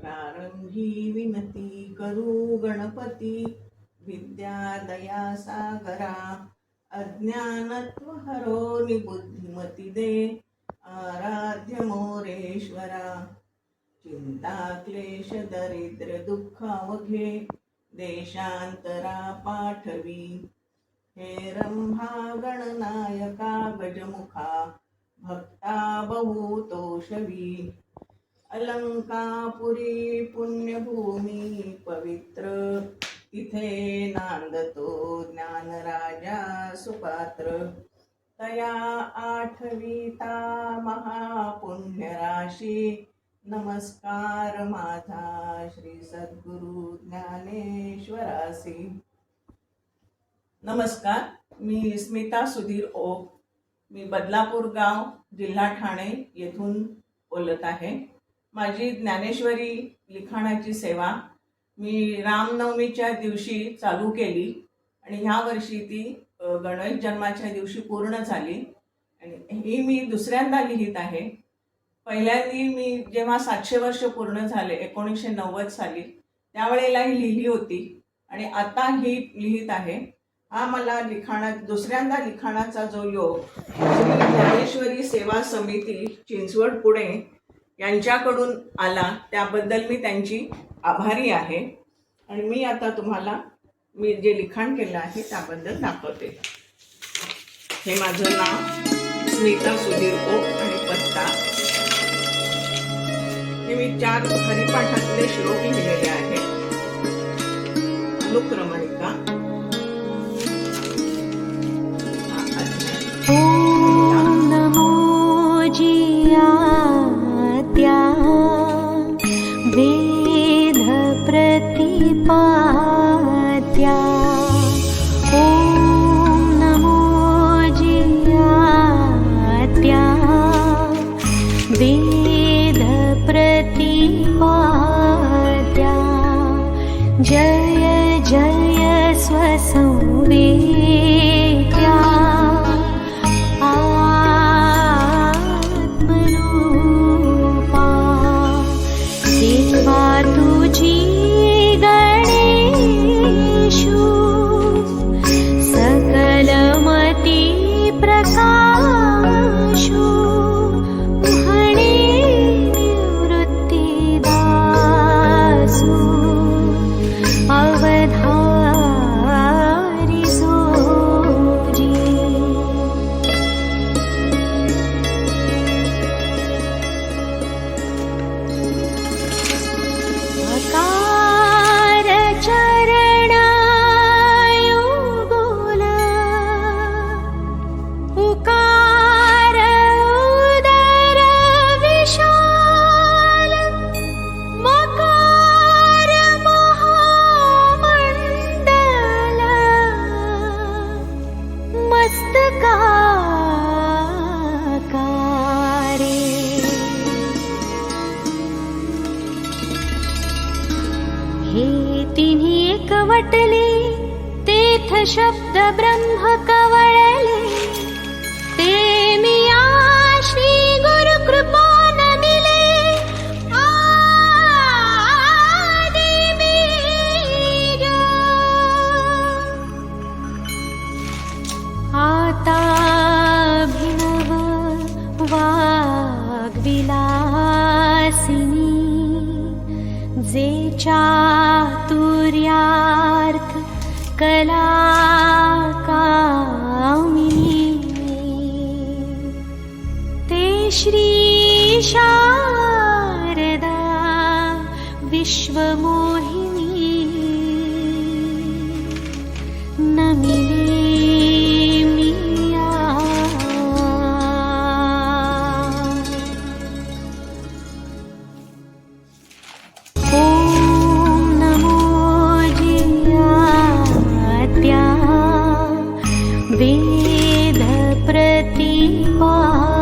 प्रारंभी विनती करू गणपती विद्या दया सागरा अज्ञानत्व हरो निबुद्धिमती दे आराध्य मोरेश्वरा चिंता क्लेश दरिद्र दुःखावघे देशांतरा पाठवी हे रंभा गणनायका गजमुखा भक्ता बहुतोषवी अलंकापुरी पुण्यभूमी पवित्र. तिथे नांदतो ज्ञानराजा सुपात्र. तया आठवीता महापुण्यराशी. नमस्कार माझा श्री सद्गुरु ज्ञानेश्वरासी. नमस्कार मी स्मिता सुधीर ओक. मी बदलापूर गाव जिल्हा ठाणे येथून बोलत आहे. माझी ज्ञानेश्वरी लिखाणाची सेवा मी रामनवमीच्या दिवशी चालू केली आणि ह्या वर्षी ती गणेश जन्माच्या दिवशी पूर्ण झाली. आणि ही मी दुसऱ्यांदा लिहित आहे. पहिल्यांदी मी जेव्हा सातशे वर्ष पूर्ण झाले एकोणीसशे नव्वद साली त्यावेळेला ही लिहिली होती आणि आता ही लिहित आहे. हा मला लिखाणा दुसऱ्यांदा लिखाणाचा जो योग श्री ज्ञानेश्वरी सेवा समिती चिंचवड पुणे यांच्याकडून आला त्याबद्दल मी त्यांची आभारी आहे. आणि मी आता तुम्हाला मी जे लिखाण केलं आहे त्याबद्दल दाखवते. हे माझं नाव स्मिता सुधीर ओक आणि पत्ता. हे मी चार हरिपाठातले श्लोक लिहिलेले आहेत. अनुक्रमणिका. वेदप्रतिपाद्या ॐ नमो जियात्या। वेदप्रतिपाद्या जय जय स्वसंवेद्या शब्द ब्रह्म कवळले ते मिया श्री गुरु कृपा नमिले आदि बीज आता भिनव वाग्विलासिनी। जे चातुर्यार्थ कला कामिनी ते श्री ah